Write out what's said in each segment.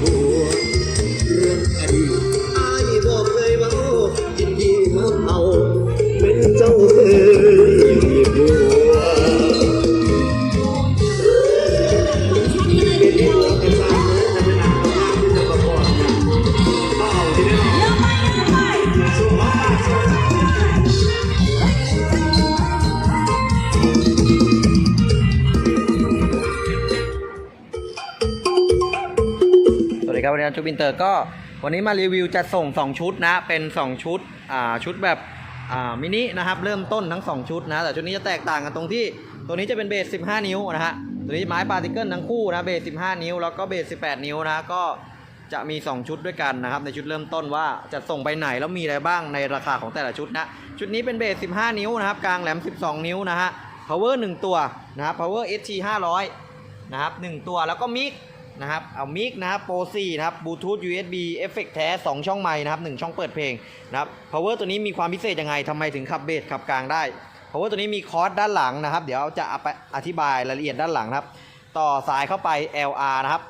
บัวเรื่องอดีต นนี้ชุดบินเตอร์ก็วันนี้มารีวิวจะส่ง 2 ชุดนะ เป็น 2 ชุดอ่าชุดแบบอ่ามินินะครับ เริ่มต้นทั้ง 2 ชุดนะ แต่ชุดนี้จะแตกต่างกันตรงที่ตัวนี้จะเป็นเบส 15 นิ้วนะฮะตัวนี้ไม้ปาร์ติเกิลทั้งคู่นะเบส 15 นิ้ว แล้วก็เบส 18 นิ้วนะก็จะมี 2 ชุดด้วยกันนะครับ ในชุดเริ่มต้นว่าจะส่งไปไหนแล้วมีอะไรบ้างในราคาของแต่ละชุดนะ ชุดนี้เป็นเบส 15 นิ้วนะครับ กลางแหลม 12 นิ้วนะฮะ power 1 ตัวนะครับ power ST 500นะครับ1ตัวแล้วก็มิก นะครับ เอามิกนะครับโปร4นะครับบลูทูธ USB เอฟเฟกแท้ 2 ช่องไม้นะครับ 1 ช่องเปิดเพลงนะครับ power ตัวนี้มีความพิเศษยังไงทำไมถึงขับเบสขับกลางได้ power ตัวนี้มีคอร์สด้านหลังนะครับ เดี๋ยวจะอาไปอธิบายรายละเอียดด้านหลังนะครับ ต่อสายเข้าไป LR นะครับ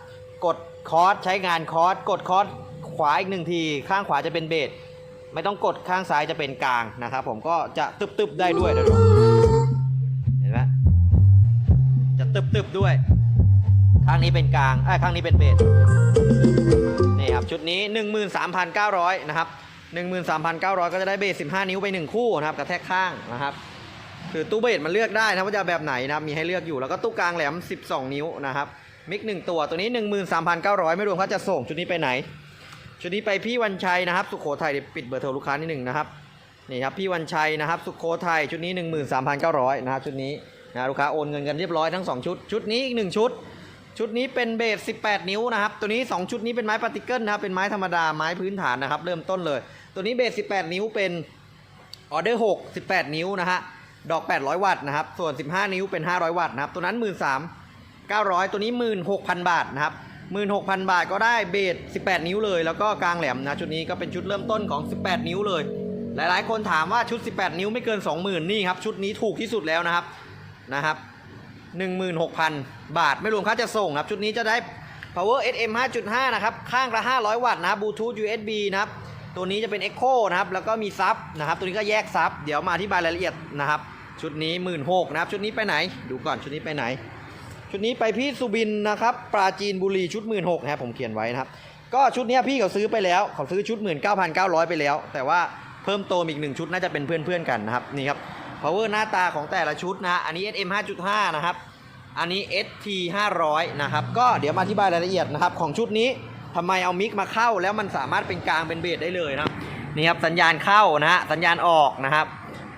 กดคอร์สใช้งานคอร์สกดคอร์สขวาอีกหนึ่งที ข้างขวาจะเป็นเบสไม่ต้องกดข้างซ้ายจะเป็นกลางนะครับ ผมก็จะตึบๆได้ด้วยเดี๋ยวดูเห็นไหมจะตึบๆด้วย ข้างนี้เป็นกลางไอ้ข้างนี้เป็นเบสนี่ครับชุดนี้ 13,900 นะครับ 13,900 ก็จะได้เบส 15 นิ้วไป 1 คู่นะครับกระแทกข้างนะครับ คือตู้เบสมันเลือกได้นะว่าจะแบบไหนนะครับมีให้เลือกอยู่แล้วก็ตู้กลางแหลม 12 นิ้วนะครับมิก1ตัวตัวนี้ 13,900 ไม่รวมค่าจะส่งชุดนี้ไปไหน ชุดนี้ไปพี่วันชัยนะครับ สุโขทัยปิดเบอร์โทรลูกค้านิดหนึ่งนะครับนี่ครับพี่วันชัยนะครับ สุโขทัยชุดนี้ 13,900นะครับชุดนี้นะลูกค้าโอนเงินกันเรียบร้อยทั้ง 2 ชุด ชุดนี้อีก 1 ชุด ชุดนี้เป็นเบส 18 นิ้วนะครับ ตัวนี้ 2 ชุดนี้เป็นไม้ปาร์ติเกิลนะครับ เป็นไม้ธรรมดา ไม้พื้นฐานนะครับ เริ่มต้นเลย ตัวนี้เบส 18 นิ้วเป็นออเดอร์6 18 นิ้วนะฮะ ดอก 800 วัตต์นะครับ ส่วน 15 นิ้วเป็น 500 วัตต์นะครับ ตัวนั้น 13,900 ตัวนี้ 16,000 บาทนะครับ 16,000 บาทก็ได้เบส 18 นิ้วเลย แล้วก็กลางแหลมนะ ชุดนี้ก็เป็นชุดเริ่มต้นของ 18 นิ้วเลย หลายๆ คนถามว่าชุด 18 นิ้วไม่เกิน 20,000 นี่ครับ ชุดนี้ถูกที่สุดแล้วนะครับ นะครับ 16,000 บาท ไม่รวมค่าจะส่งครับ ชุดนี้จะได้ power SM 5.5 นะครับ ข้างละ 500 วัตต์นะบ bluetooth USB นะครับ ตัวนี้จะเป็น echo นะครับ แล้วก็มีซับนะครับ ตัวนี้ก็แยกซับ เดี๋ยวมาอธิบายรายละเอียดนะครับ ชุดนี้ 16,000นะครับ ชุดนี้ไปไหน ดูก่อน ชุดนี้ไปไหน ชุดนี้ไปพี่สุบินนะครับ ปราจีนบุรี ชุด 16,000นะครับ ผมเขียนไว้นะครับ ก็ชุดนี้พี่เขาซื้อไปแล้ว เขาซื้อชุด 19,900 ไปแล้ว แต่ว่าเพิ่มเติมอีกหนึ่งชุดน่าจะเป็นเพื่อนๆกันนะครับ นี่ครับ power หน้าตาของแต่ละชุดนะ อันนี้ SM 5.5 นะครับ อันนี้ ST 500 นะครับ ก็เดี๋ยวมาอธิบายรายละเอียดนะครับ ของชุดนี้ทำไมเอามิกมาเข้าแล้วมันสามารถเป็นกลางเป็นเบสได้เลยนะนี่ครับสัญญาณเข้านะฮะสัญญาณออกนะครับ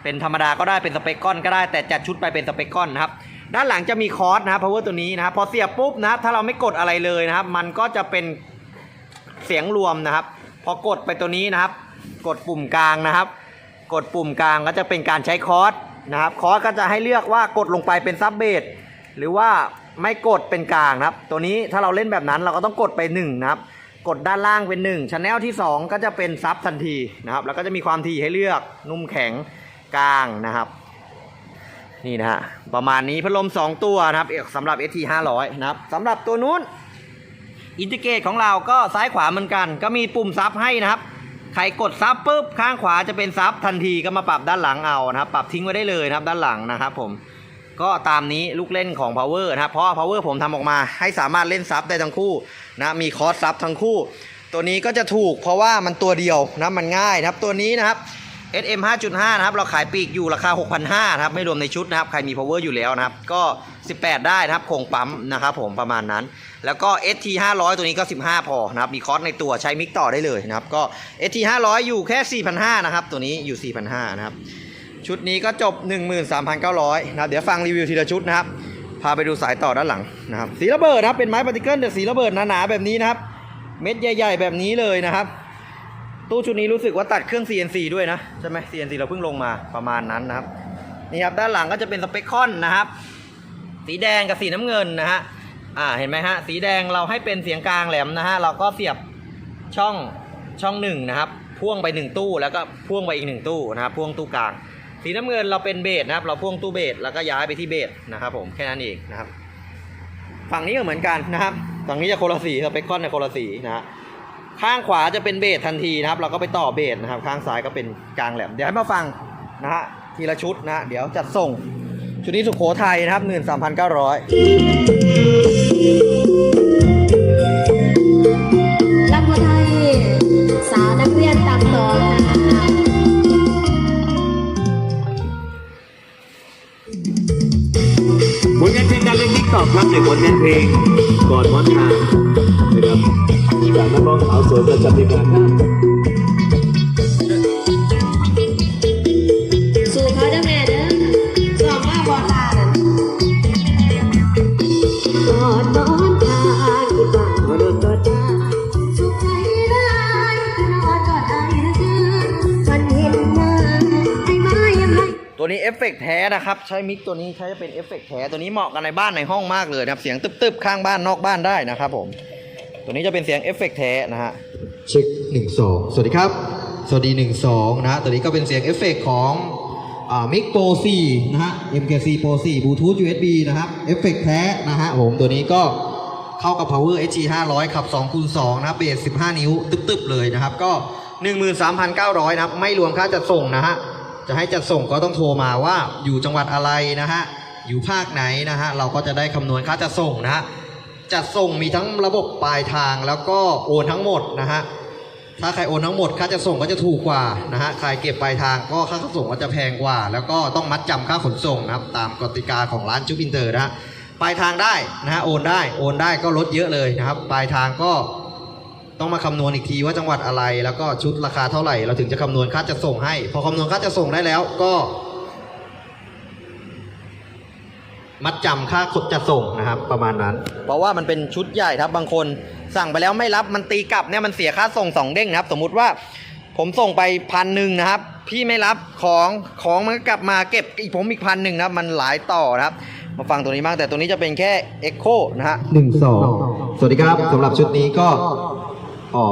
เป็นธรรมดาก็ได้เป็นสเปกก้อนก็ได้ แต่จัดชุดไปเป็นสเปกก้อนนะครับด้านหลังจะมีคอร์สนะครับ power ตัวนี้นะครับพอเสียบปุ๊บนะถ้าเราไม่กดอะไรเลยนะครับ มันก็จะเป็นเสียงรวมนะครับ พอกดไปตัวนี้นะครับ กดปุ่มกลางนะครับ กดปุ่มกลางก็จะเป็นการใช้คอร์สนะครับคอร์สก็จะให้เลือกว่ากดลงไปเป็นซับเบสหรือว่าไม่กดเป็นกลางนะครับ ตัวนี้ถ้าเราเล่นแบบนั้นเราก็ต้องกดไป1นะครับกดด้านล่างเป็น1ชแนลที่ 2 ก็จะเป็นซับทันทีนะครับ แล้วก็จะมีความถี่ให้เลือกนุ่มแข็งกลางนะครับ นี่นะฮะประมาณนี้พัดลม 2 ตัวนะครับสำหรับ ST 500นะครับสำหรับตัวนู้นอินทิเกรตของเราก็ซ้ายขวาเหมือนกัน ก็มีปุ่มซับให้นะครับ ใครกดซับปุ๊บข้างขวาจะเป็นซับทันทีก็มาปรับด้านหลังเอานะครับ ปรับทิ้งไว้ได้เลยนะครับด้านหลังนะครับผมก็ตามนี้ลูกเล่นของ power นะครับเพราะ power ผมทำออกมาให้สามารถเล่นซับได้ทั้งคู่นะมีคอร์สซับทั้งคู่ ตัวนี้ก็จะถูกเพราะว่ามันตัวเดียวนะมันง่ายนะครับตัวนี้นะครับ SM 5.5 นะครับ เราขายปีกอยู่ราคา 6,500นะครับ ไม่รวมในชุดนะครับ ใครมี power อยู่แล้วนะครับ ก็ 18 ได้นะครับ โครงปั๊มนะครับผมประมาณนั้น แล้วก็ ST 500 ตัวนี้ก็ 15 พอนะครับ มีคอร์สในตัวใช้มิกต่อได้เลยนะครับ ก็ ST 500 อยู่แค่ 4,500 นะครับ ตัวนี้อยู่ 4,500 นะครับ ชุดนี้ก็จบ 13,900 นะครับ เดี๋ยวฟังรีวิวทีละชุดนะครับ พาไปดูสายต่อด้านหลังนะครับ สีระเบิดนะครับ เป็นไม้ปาร์ติเกิลแต่สีระเบิดหนาๆแบบนี้นะครับ เม็ดใหญ่ ๆ แบบนี้เลยนะครับ ตู้ชุดนี้รู้สึกว่าตัดเครื่อง CNC ด้วยนะใช่ไหม CNC เราเพิ่งลงมาประมาณนั้นนะครับนี่ครับด้านหลังก็จะเป็นสเปคคอนนะครับ สีแดงกับสีน้ำเงินนะฮะอ่าเห็นไหมฮะสีแดงเราให้เป็นเสียงกลางแหลมนะฮะเราก็เสียบช่องช่องหนึ่งนะครับพ่วงไปหนึ่งตู้แล้วก็พ่วงไปอีกหนึ่งตู้นะครับพ่วงตู้กลาง สีน้ำเงินเราเป็นเบสนะครับ เราพ่วงตู้เบสแล้วก็ย้ายไปที่เบสนะครับผมแค่นั้นเองนะครับ ฝั่งนี้ก็เหมือนกันนะครับฝั่งนี้จะโคลสีสเปคคอนเนี่ยคลสีนะฮะ ข้างขวาจะเป็นเบสทันทีนะครับ เราก็ไปต่อเบสนะครับ ข้างซ้ายก็เป็นกลางแหลม เดี๋ยวให้มาฟังนะฮะทีละชุดนะฮะเดี๋ยวจัดส่ง ชุดนี้สุโขทัยนะครับหนึ่งสามพันเก้าร้อยลำพูไทยสาวนักเรียนตามต่อนะคะผลงานเพลงการเล่นทิกตอกครับในผลงานเพลงก่อนวันทางนะครับ จากนักร้องสาวสวยประจำทีมงานครับสู่เขาเด้อแม่เด้อสอบมาบอตานั่นกอดนอนทางที่บ้านบ่โดนกอดจ้าสุขใจร้ายคือนอนกอดไอ้นะคืนฝันเห็นหน้าไอ้ม้ยังไง ตัวนี้เอฟเฟกต์แท้นะครับ ใช้มิกตัวนี้ใช้เป็นเอฟเฟกต์แท้ตัวนี้เหมาะกันในบ้านในห้องมากเลยนะครับ เสียงตึบๆ ข้างบ้านนอกบ้านได้นะครับผม ตัวนี้จะเป็นเสียงเอฟเฟกต์แท้นะฮะ เช็คหนึ่งสองสวัสดีครับ สวัสดีหนึ่งสองนะฮะตัวนี้ก็เป็นเสียงเอฟเฟกต์ของอ่ามิกโปร4นะฮะ MKC Pro 4 Bluetooth USB นะครับ เอฟเฟกต์แท้นะฮะผมตัวนี้ก็เข้ากับ Power HG 500 ขับ2คูณ2นะครับเบส15 นิ้ว ตึบๆ เลยนะครับ ก็ 13,900 นะครับ ไม่รวมค่าจัดส่งนะฮะ จะให้จัดส่งก็ต้องโทรมาว่าอยู่จังหวัดอะไรนะฮะ อยู่ภาคไหนนะฮะ เราก็จะได้คำนวณค่าจัดส่งนะฮะ จัดส่งมีทั้งระบบปลายทางแล้วก็โอนทั้งหมดนะฮะถ้าใครโอนทั้งหมดค่าจะส่งก็จะถูกกว่านะฮะ ใครเก็บปลายทางก็ค่าขนส่งก็จะแพงกว่า แล้วก็ต้องมัดจำค่าขนส่งนะครับ ตามกติกาของร้านจุ๊บอินเตอร์นะฮะ ปลายทางได้นะฮะ โอนได้ โอนได้ก็ลดเยอะเลยนะครับ ปลายทางก็ต้องมาคำนวณอีกทีว่าจังหวัดอะไร แล้วก็ชุดราคาเท่าไหร่ เราถึงจะคำนวณค่าจะส่งให้ พอคำนวณค่าจะส่งได้แล้วก็ มัดจำค่าขนจัดส่งนะครับ ประมาณนั้น เพราะว่ามันเป็นชุดใหญ่ครับบางคนสั่งไปแล้วไม่รับมันตีกลับเนี่ยมันเสียค่าส่งสองเด้งนะครับ สมมุติว่าผมส่งไปพันหนึ่งนะครับ พี่ไม่รับของของมันก็กลับมาเก็บอีกผมอีกพันหนึ่งนะครับ มันหลายต่อนะครับ มาฟังตัวนี้บ้างแต่ตัวนี้จะเป็นแค่ Echo นะฮะ หนึ่งสองสวัสดีครับสำหรับชุดนี้ก็อ๋อ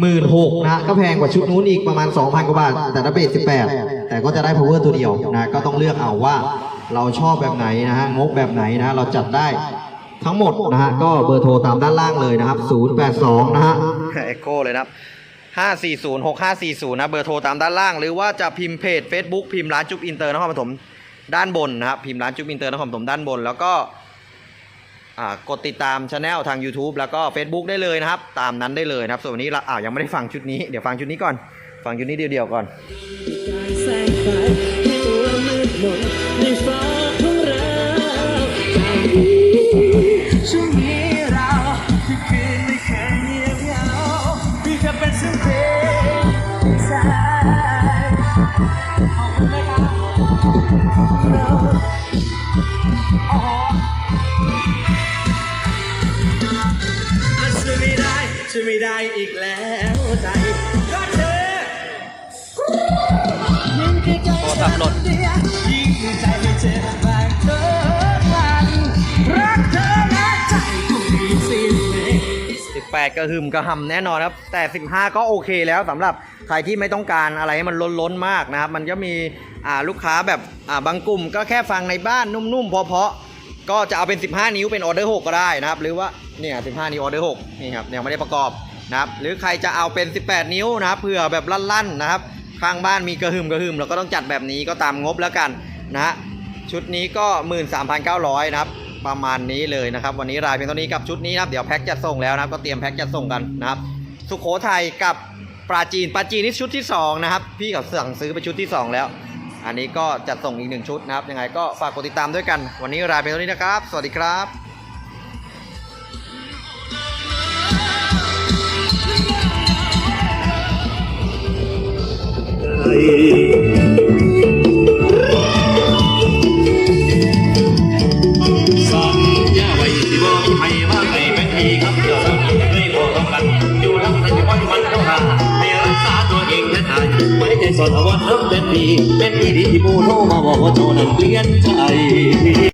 หมื่นหกนะฮะก็แพงกว่าชุดนู้นอีกประมาณ 2,000 กว่าบาท แต่ถ้าเบส18แต่ก็จะได้ power ตัวเดียวนะ ก็ต้องเลือกเอาว่า เราชอบแบบไหนนะฮะงบแบบไหนนะฮะเราจัดได้ทั้งหมดนะฮะก็เบอร์โทรตามด้านล่างเลยนะครับ 082 นะฮะ Echo เลยนะครับ540 6540 นะเบอร์โทรตามด้านล่าง หรือว่าจะพิมพ์เพจ Facebook พิมพ์ร้านจุ๊บอินเตอร์นครปฐมด้านบนนะครับพิมพ์ร้านจุ๊บอินเตอร์นครปฐมด้านบน แล้วก็อ่ากดติดตามช anel ทาง YouTube แล้วก็ Facebook ได้เลยนะครับ ตามนั้นได้เลยนะครับ ส่วนวันนี้เราอ่ายังไม่ได้ฟังชุดนี้ เดี๋ยวฟังชุดนี้ก่อน ฟังชุดนี้เดียวๆก่อน ช่วยไม่ได้ช่วยไม่ได้อีกแล้วใจรักเธอโทรศัพท์หล่น ยิ่งใจให้เจ็บแบกเธอมันรักเธอและใจกูมีสิ้นเลย 18กระหึ่มกระหำแน่นอนครับ แต่ 15 ก็โอเคแล้วสำหรับ ใครที่ไม่ต้องการอะไรให้มันล้นๆมากนะครับ มันก็มีลูกค้าแบบบางกลุ่ม ก็แค่ฟังในบ้านนุ่มๆเพาะๆก็จะเอาเป็น 15 นิ้วเป็นออเดอร์6ก็ได้นะครับ หรือว่าเนี่ย15 นิ้วออเดอร์6นี่ครับยังไม่ได้ประกอบนะครับ หรือใครจะเอาเป็น 18 นิ้วนะครับเผื่อแบบลั่นๆนะครับ ข้างบ้านมีกระหึ่มกระหึ่มเราก็ต้องจัดแบบนี้ก็ตามงบแล้วกันนะฮะชุดนี้ก็ 13,900นะครับประมาณนี้เลยนะครับ วันนี้รายเพียงเท่านี้กับชุดนี้นะครับเดี๋ยวแพ็คจะส่งแล้วนะครับก็เตรียมแพ็คจะส่งกันนะครับ สุโขทัยกับ ปลาจีนปลาจีนนี่ชุดที่สองนะครับพี่กับสั่งซื้อไปชุดที่สองแล้ว อันนี้ก็จัดส่งอีกหนึ่งชุดนะครับยังไงก็ฝากกดติดตามด้วยกัน วันนี้รายเพียงเท่านี้นะครับ สวัสดีครับสั